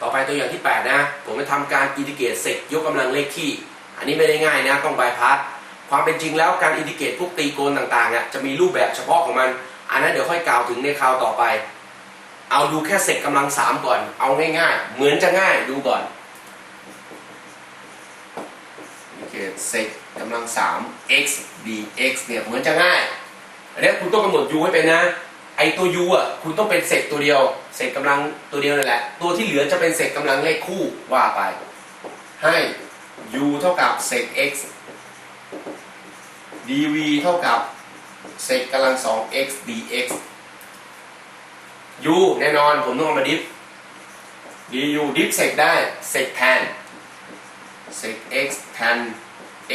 ต่อไปตัวอย่างที่ 8 นะ ผมจะทำการอินทิเกรตเซกยกกำลังเลขที่ อันนี้ไม่ได้ง่ายนะ ต้องบายพาสความเป็นจริงแล้วการอินทิเกรตพวกตีโกณต่างๆอะจะมีรูปแบบเฉพาะของมัน อันนั้นเดี๋ยวค่อยกล่าวถึงในคราวต่อไป เอาดูแค่เซกกำลัง 3 ก่อน เอาง่ายๆ เหมือนจะง่ายดูก่อนอินทิเกรตเซกกำลัง 3 x dx เนี่ยเหมือนจะง่ายอันนี้คุณต้องกำหนด u ให้เป็นนะ ไอตัว u อะคุณต้องเป็นเศษตัวเดียว เศษกำลังตัวเดียวนั่นแหละ ตัวที่เหลือจะเป็นเศษกำลังเลขคู่ว่าไป ให้ u เท่ากับเศษ x dv เท่ากับเศษกำลัง 2x dx u แน่นอนผมต้องเอามาดิฟ du ดิฟเศษได้เศษแทนเศษ x แทน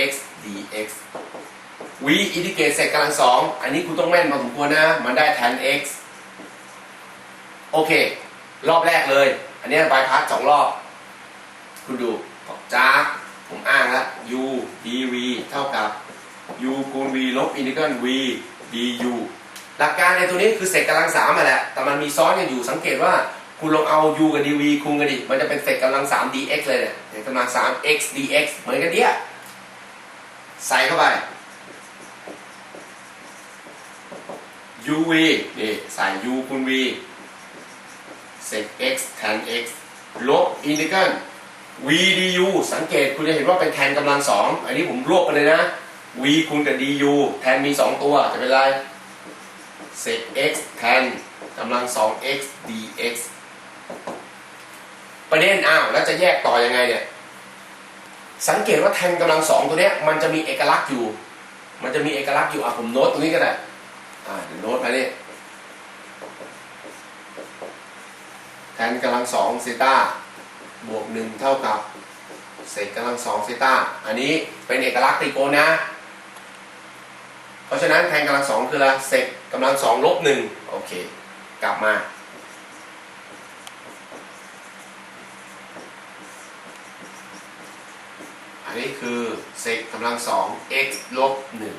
x dx v อินทิเกรตเศษกำลังสองอันนี้คุณต้องแม่นมาสมควรนะ มันได้ tan x โอเค รอบแรกเลย อันนี้บายพาสสองรอบ คุณดูจ้าผมอ้างแล้ว u dv เท่ากับ u คูณ v ลบอินทิเกรัล v du หลักการในตัวนี้คือเศษกำลังสามมาแหละ แต่มันมีซ้อนกันอยู่สังเกตว่าคุณลองเอา u กับ dv คูณกันดิ มันจะเป็นเศษกำลังสาม dx เลยเนี่ยเศษกำลังสาม x dx เหมือนกันเดียใส่เข้าไป uv นี่ใส่ u คูณ v เศษ x tan x ลบอินทิกรัล v du สังเกตคุณจะเห็นว่าเป็นแทนกำลังสองอันนี้ผมรวบไปเลยนะ v คูณกับ du แทนมี 2 ตัวจะเป็นไรเศษ x แทนกำลัง 2x dx ประเด็นอ้าวแล้วจะแยกต่อยังไงเนี่ยสังเกตว่าแทนกำลังสองตัวเนี้ยมันจะมีเอกลักษณ์อยู่ มันจะมีเอกลักษณ์อยู่อะผมโน้ตตรงนี้ก็ได้ อ่าเดี๋ยวโน้ตมาเนี่ยแทนกำลังสองเซต้าบวกหนึ่งเท่ากับเศษกำลังสองเซต้าอันนี้เป็นเอกลักษณ์ตรีโกณนะ เพราะฉะนั้นแทนกำลังสองคืออะไรเศษกำลังสองลบหนึ่งโอเค กลับมาอันนี้คือเศษกำลังสอง x ลบหนึ่ง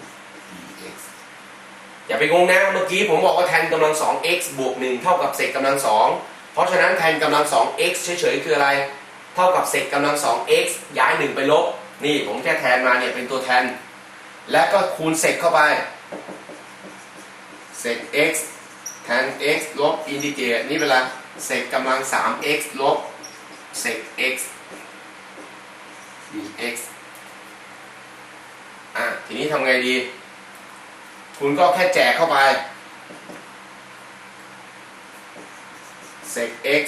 อย่าไปงงนะเมื่อกี้ผมบอกว่าแทนกำลังสอง x บวกหนึ่งเท่ากับเศษกำลังสองเพราะฉะนั้นแทนกำลังสอง x เฉยๆ คืออะไร เท่ากับเศษกำลังสอง x ย้ายหนึ่งไปลบ นี่ผมแค่แทนมาเนี่ยเป็นตัวแทน และก็คูณเศษเข้าไป เศษ x แทน x ลบอินทิเกรตนี่เป็นไรเศษกำลัง 3x ลบเศษ x dx อะทีนี้ทำไงดี คุณก็แค่แจกเข้าไปเศษ x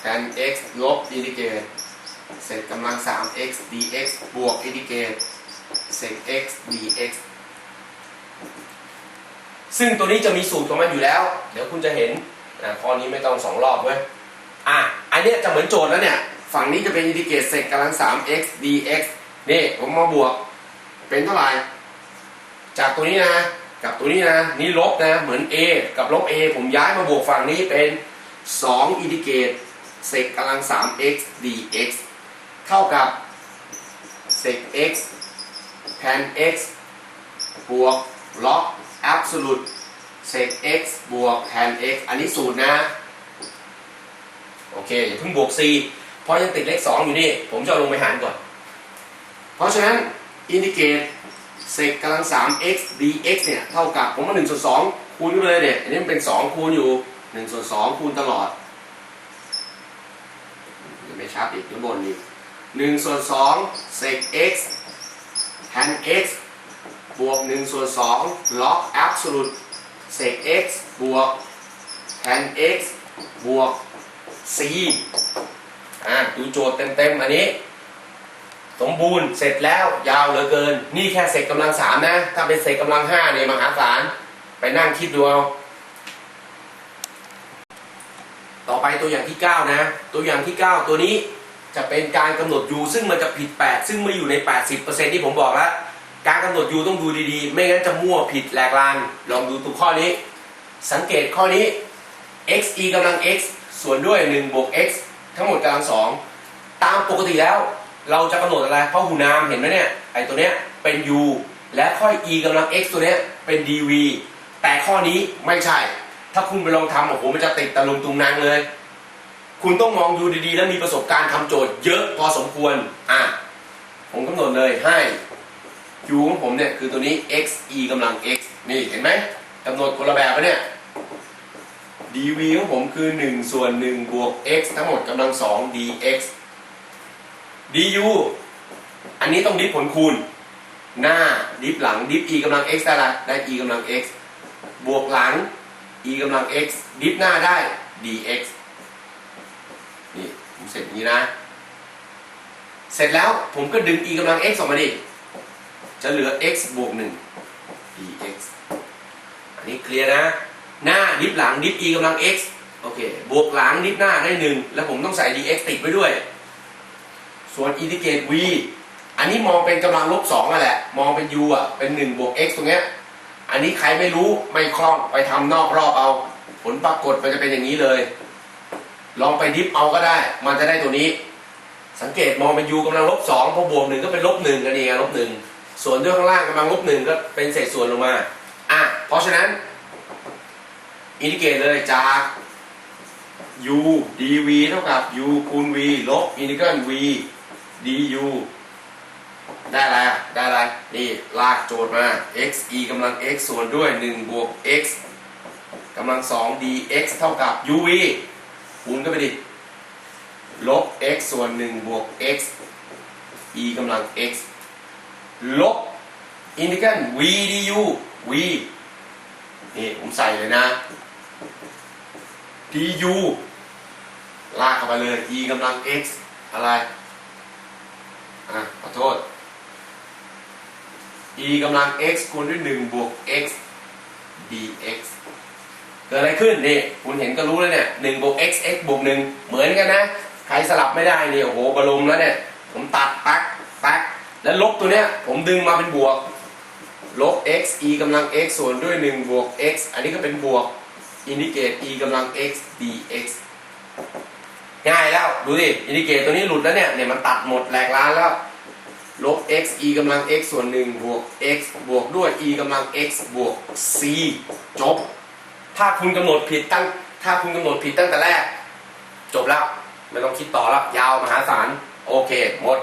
แทน x ลบอินทิเกรตเศษกำลัง 3x dx บวกอินทิเกรตเศษ x dx ซึ่งตัวนี้จะมีสูตรของมันอยู่แล้ว เดี๋ยวคุณจะเห็นอะข้อนี้ไม่ต้องสองรอบเว้ยอะ อันเนี้ยจะเหมือนโจทย์แล้วเนี่ย ฝั่งนี้จะเป็นอินทิเกรตเศษกำลัง 3x dx นี่ผมมาบวกเป็นเท่าไหร่ จากตัวนี้นะ กับตัวนี้นะนี่ลบนะเหมือน a กับลบ a ผมย้ายมาบวกฝั่งนี้เป็น 2 อินทิเกรตเศษกำลัง 3x dx เท่ากับเศษ x แทน x บวกล็อก absolute เศษ x บวกแทน x อันนี้สูตรนะ โอเคอย่าเพิ่งบวก c เพราะยังติดเลข 2 อยู่นี่ ผมจะลงไปหารก่อน เพราะฉะนั้น อินทิเกรต เศษกำลัง 3x dx เนี่ยเท่ากับผมว่า1ส่วน2คูณขึ้นไปเลยเนี่ยอันนี้มันเป็น2คูณอยู่1ส่วน2คูณตลอดยังไม่ชัดอีกข้างบนอีก1ส่วน2เศษ x แทน x บวก1ส่วน2ล็อก absolute เศษ x บวกแทน x บวก c อ่าดูโจทย์เต็มๆอันนี้ สมบูรณ์เสร็จแล้วยาวเหลือเกิน นี่แค่เศษกำลังสามนะ ถ้าเป็นเศษกำลังห้าเนี่ยมหาศาลไปนั่งคิดดูเอาต่อไปตัวอย่างที่ 9 นะ ตัวอย่างที่ 9 ตัวนี้จะเป็นการกำหนด u ซึ่งมันจะผิด 8 ซึ่งไม่อยู่ใน 80%ที่ผมบอกแล้ว การกำหนด u ต้องดูดีๆ ไม่งั้นจะมั่วผิดแหลกลาน ลองดูตัวข้อนี้ สังเกตข้อนี้ x e กำลัง x ส่วนด้วย1บวก x ทั้งหมดกำลังสองตามปกติแล้ว เราจะกำหนดอะไรเพราะหูนามเห็นไหมเนี่ยไอตัวเนี้ยเป็น u และค่อย e กำลัง x ตัวเนี้ยเป็น dv แต่ข้อนี้ไม่ใช่ ถ้าคุณไปลองทำโอ้โหมันจะติดตะลุมตุงนางเลย คุณต้องมองดูดีๆ แล้วมีประสบการณ์ทำโจทย์เยอะพอสมควรอะผมกำหนดเลยให้ u ของผมเนี่ยคือตัวนี้ x e กำลัง x นี่เห็นไหมกำหนดคนละแบบไปเนี่ย dv ของผมคือ 1 ส่วน1บวก x ทั้งหมดกำลัง 2 dx du อันนี้ต้องดิฟผลคูณ หน้าดิฟหลังดิฟ e กำลัง x ได้ละได้ e กำลัง x บวกหลัง e กำลัง x ดิฟหน้าได้ dx นี่ผมเสร็จอย่างนี้นะ เสร็จแล้วผมก็ดึง e กำลัง x ออกมาดิ จะเหลือ x บวก 1 dx อันนี้เคลียร์นะ หน้าดิฟหลังดิฟ e กำลัง x โอเค บวกหลังดิฟหน้าได้ 1 แล้วผมต้องใส่ dx ติดไว้ด้วย ส่วนอินทิเกรต v อันนี้มองเป็นกำลังลบ2อะแหละ มองเป็น u อะ เป็น1บวก x ตรงเนี้ย อันนี้ใครไม่รู้ไม่คล่องไปทำนอกรอบเอา ผลปรากฏมันจะเป็นอย่างนี้เลย ลองไปดิฟเอาก็ได้ มันจะได้ตัวนี้ สังเกตมองเป็น u กำลังลบ2พอบวกหนึ่งก็เป็นลบหนึ่งกันเองลบหนึ่งส่วนด้วยข้างล่างกำลังลบหนึ่งก็เป็นเศษส่วนลงมา อะ เพราะฉะนั้นอินทิเกรตเลยจาก u dv เท่ากับ u คูณ v ลบอินทิเกรัล v du ได้อะไรอะ ได้อะไร นี่ลากโจทย์มา x e กำลัง x ส่วนด้วย 1 บวก x กำลัง 2 dx เท่ากับ uv คูณก็ไปดิ ลบ x ส่วน 1 บวก x e กำลัง x ลบอินทิกรัล v du v นี่ผมใส่เลยนะ du ลากเข้าไปเลย e กำลัง x อะไร อะขอโทษ e กำลัง x คูณด้วย1บวก x dx เกิดอะไรขึ้นนี่คุณเห็นก็รู้แล้วเนี่ย1บวก x x บวก1เหมือนกันนะ ใครสลับไม่ได้เนี่ยโอ้โหบรมแล้วเนี่ย ผมตัดปักปักแล้วลบตัวเนี้ยผมดึงมาเป็นบวก ลบ x e กำลัง x ส่วนด้วย 1 บวก x อันนี้ก็เป็นบวก อินดิเกต e กำลัง x dx ง่ายแล้วดูสิอินดิเกตตัวนี้หลุดแล้วเนี่ยเนี่ยมันตัดหมดแหลกล้านแล้วลบ x e กำลัง x ส่วน1บวก x บวกด้วย e กำลัง x บวก c จบ ถ้าคุณกำหนดผิดตั้ง ถ้าคุณกำหนดผิดตั้งแต่แรก จบแล้ว ไม่ต้องคิดต่อแล้ว ยาวมหาศาล โอเค หมด